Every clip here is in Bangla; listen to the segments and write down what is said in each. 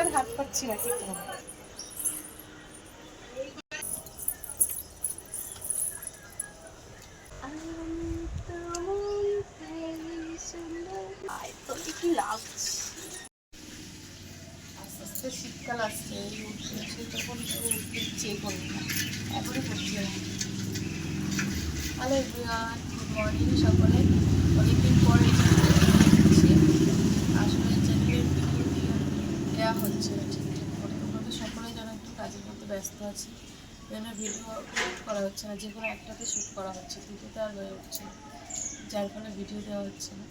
আর হাত পাচ্ছি না কি? আস্তে আস্তে শীতকাল আসছে উঠছে তখন ইচ্ছেই করবে না। এখনই করছে না। হ্যালো সকলে। অনেকদিন পরে আসলে দেওয়া হচ্ছে না ঠিকঠাক করে তোমাদের সকলে যেন একটু কাজের মধ্যে ব্যস্ত আছি, যেন ভিডিও শ্যুট করা হচ্ছে না, যে কোনো একটাতে শ্যুট করা হচ্ছে, দুটোতে আর হয়ে উঠছে যার ফলে ভিডিও দেওয়া হচ্ছে না।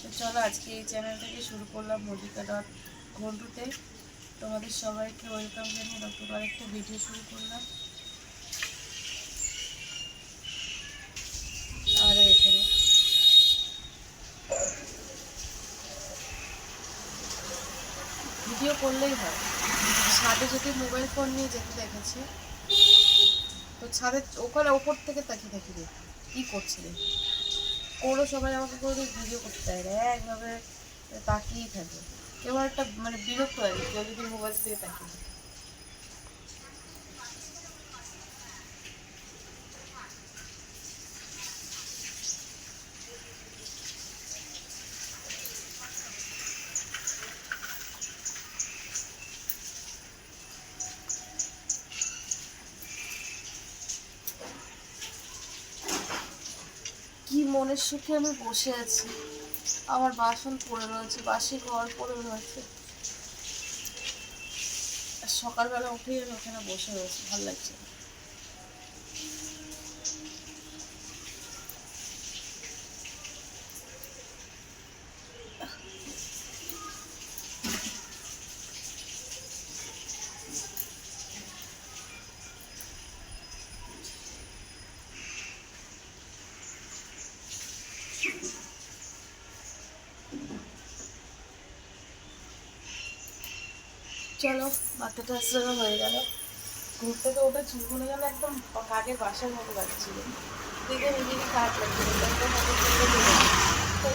তো চলো, আজকে এই চ্যানেল থেকে শুরু করলাম মল্লিকা ডট ঘন্টুতে তোমাদের সবাইকে ওয়েলকাম জানিয়ে নতুন আরেকটা ভিডিও শুরু করলাম। আর এখানে ভিডিও করলেই হয়। ছাদে যদি মোবাইল ফোন নিয়ে যেতে দেখেছি, তো ছাদে ওখানে ওপর থেকে তাকিয়ে থাকি রে কী করছিলে কোনো সবাই আমাকে কোনো ভিডিও করতে চায় না। একভাবে তাকিয়েই থাকে। কেউ একটা মানে বিরক্ত হয় কেউ যদি মোবাইল থেকে তাকিয়ে থাকে। মনের সুখে আমি বসে আছি। আমার বাসন পড়ে রয়েছে, বাসি ঘর পড়ে রয়েছে। সকালবেলা উঠেই আমি ওখানে বসে রয়েছি, ভালো লাগছে চলো, বাচ্চাটা আসলে হয়ে গেল। ঘুরতে থেকে ওটা চুলগুলো যেন একদম কাকের বাসার মতো লাগছিল। দেখে নিজেরই খারাপ লাগছিল। তো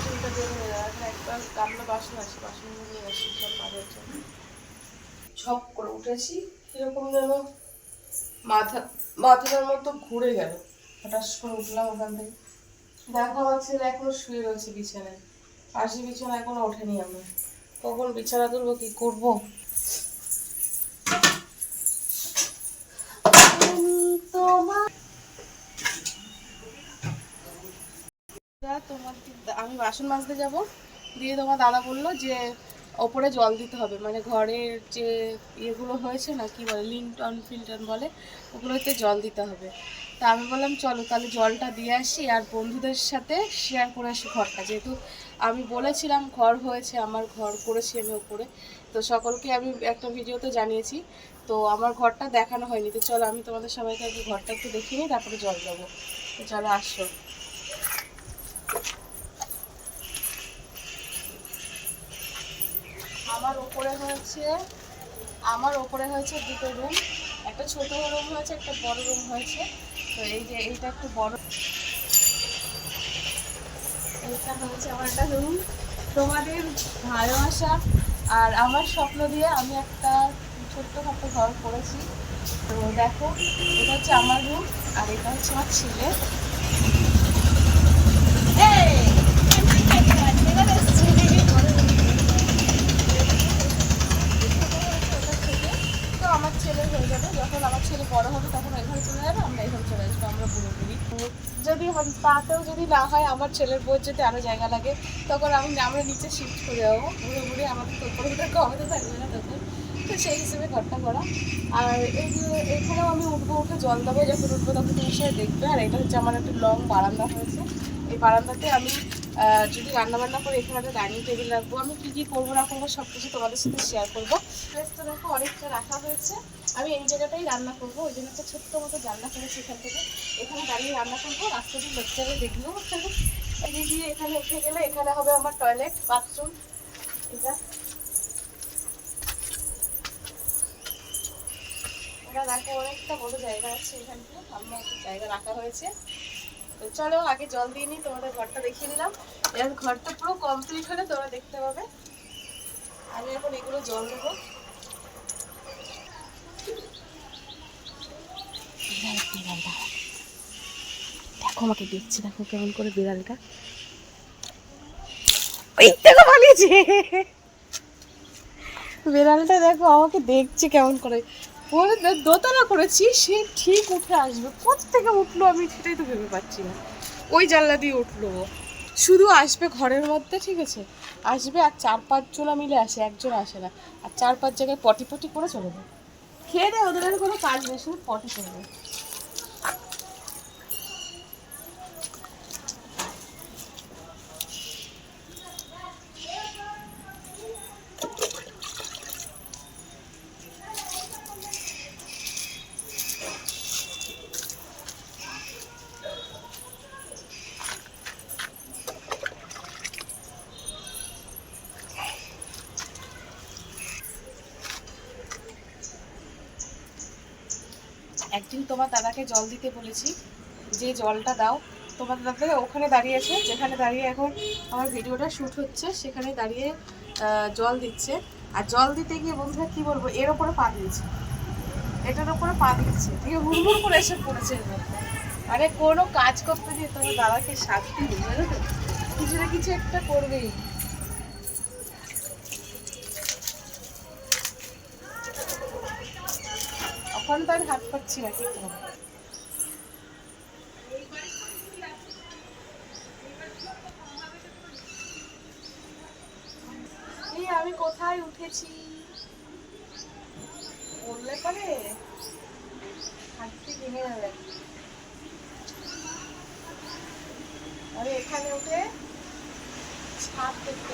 হয়ে গেল। একবার বাসন আসি বাসন নিয়ে আসি সব কাজের করে উঠেছি, কীরকম যেন মাথা, মাথাটার মতো ঘুরে গেল। হঠাৎ করে উঠলাম ওখান থেকে। দেখো আমার ছেলে এখনও শুয়ে রয়েছে বিছানায়। পাশে বিছানা এখনও ওঠেনি আমার। কখন বিছানা তুলবো, কি করব? আমি বাসন মাজতে যাব। দিয়ে তোমার দাদা বলল যে, ওপরে জল দিতে হবে। মানে ঘরের যে ইয়েগুলো হয়েছে না, কি বলে, লিনটন ফিল্টন বলে, ওগুলোতে জল দিতে হবে। তা আমি বললাম, চলো তাহলে জলটা দিয়ে আসি আর বন্ধুদের সাথে শেয়ার করে আসি ঘরটা। যেহেতু আমি বলেছিলাম, ঘর হয়েছে, আমার ঘর করেছি আমি ওপরে। তো সকলকে আমি একটা ভিডিওতে জানিয়েছি। তো আমার ঘরটা দেখানো হয়নি। তো চলো, আমি তোমাদের সবাইকে আগে ঘরটা একটু দেখিয়ে নিই, তারপরে জল দেবো। চলো, আসো। ওপরে হয়েছে, আমার ওপরে হয়েছে দুটো রুম একটা ছোট রুম হয়েছে, একটা বড় রুম হয়েছে। তো এই যে এইটা একটু বড়। এইটা হয়েছে আমার একটা রুম তোমাদের ভালোবাসা আর আমার স্বপ্ন দিয়ে আমি একটা ছোট্টখাটো ঘর করেছি। তো দেখো, এটা হচ্ছে আমার রুম আর এটা হচ্ছে আমার ছেলে এই! তো আমার ছেলে হয়ে যাবে যখন আমার ছেলে বড় হবে তখন এখানে চলে যাবে আমরা এখানে চলে আসব আমরা বুড়ো বুড়ি যদি হয়- তাতেও যদি না হয় আমার ছেলের বই যদি আরও জায়গা লাগে, তখন আমি আমরা নিচে শিফট করে যাব। বুড়ো বুড়ি আমাদের তো উপরে কমাতে থাকবে না তখন। তো সেই হিসেবে ঘরটা করা। আর এই এখানেও আমি উঠবো উঠে জল দেবো, যখন উঠবো তখন তুমি সে দেখবে। আর এটা হচ্ছে আমার একটা লং বারান্দা হয়েছে। এই বারান্দাতে আমি যদি রান্না বান্না করে এখানে একটা ডাইনিং টেবিল রাখব। আমি কী কী করব না করব সব কিছু তোমাদের সাথে শেয়ার করব। তো দেখো, অনেকটা রাখা হয়েছে। আমি এই জায়গাটাই রান্না করব, ওই জন্য একটা ছোট্ট মতো রান্না করেছি এখান থেকে। এখানে দাঁড়িয়ে রান্না করব, রাস্তা দিয়ে লেকচারে দেখলেও এই দিয়ে এখানে উঠে গেলে এখানে হবে আমার টয়লেট বাথরুম এটা। এটা রাখা, অনেকটা বড় জায়গা আছে এখানটা আমার একটা জায়গা রাখা হয়েছে। তো চলো, আগে জল দিয়ে নিই, তোমাদের ঘরটা দেখিয়ে দিলাম। এবার ঘরটা পুরো কমপ্লিট হলে তোমরা দেখতে পাবে। আমি এখন এগুলো জল দেবো। বিড়াল দেখো আমাকে দেখছে, দেখো কেমন করে বিড়ালটা। ওই বিড়ালটা দেখো, আমাকে দেখছে কেমন করে। দোতলা করেছি, সে ঠিক উঠে আসবে। থেকে উঠল আমি সেটাই তো ভেবে পাচ্ছি না। ওই জানলা দিয়ে উঠল। শুধু আসবে ঘরের মধ্যে, ঠিক আছে? আসবে আর চার পাঁচ পাঁচজনা মিলে আসে, একজন আসে না। আর চার পাঁচ জায়গায় পটি পটি করে চলে যায়। খেয়ে দেয় ওদের কোনো কাজ নেই, শুধু পটি করবে একদিন তোমার দাদাকে জল দিতে বলেছি, যে জলটা দাও, তোমার দাদা ওখানে দাঁড়িয়েছে যেখানে দাঁড়িয়ে এখন আমার ভিডিওটা শ্যুট হচ্ছে, সেখানে দাঁড়িয়ে জল দিচ্ছে। আর জল দিতে গিয়ে বন্ধুরা কি বলব, এর ওপরে পা দিয়েছে। এটার ওপরে পা দিচ্ছে দিয়ে হুড়মুড় করে এসে পড়েছে মানে কোনো কাজ করতে গিয়ে তোমার দাদাকে শাস্তি জানো কিছু না কিছু একটা করবেই। এখন তো আমি হাত পাচ্ছি না, কি করব? এই আমি কোথায় উঠেছি? বললে পরে। হাতটি ভেঙে যাবে আমি এখানে উঠে ছাদ দেখতে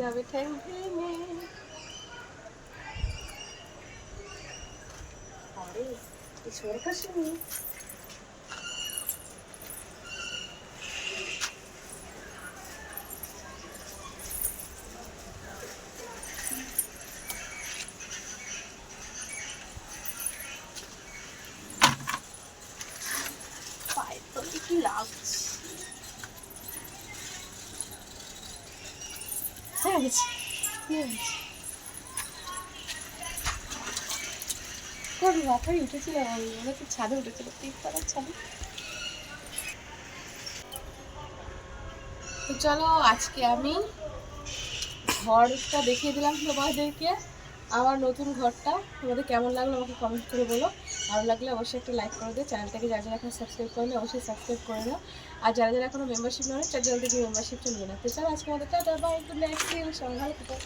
পড়লে যাবে ঠ্যাং ভেঙে আরে এই সরকার শুনি পায়ের তলে কি লাগছে হয়ে গেছে কোন মাথায় উঠেছিলাম আমি মনে হচ্ছে ছাদে উঠেছিল তিনতলার ছাদে চলো, আজকে আমি ঘরটা দেখিয়ে দিলাম তোমাদেরকে, আমার নতুন ঘরটা। তোমাদের কেমন লাগল আমাকে কমেন্ট করে বলো। ভালো লাগলে অবশ্যই একটু লাইক করে দিও। চ্যানেলটাকে যারা যারা এখন সাবস্ক্রাইব করলে অবশ্যই সাবস্ক্রাইব করে নাও। আর যারা যারা এখনও মেম্বারশিপ নেওয়া তার জলদি মেম্বারশিপটা নিয়ে নাও। তো চলো আজকে আমাদের টাটা বাই গুড নাইট সবাই ভালো থেকো।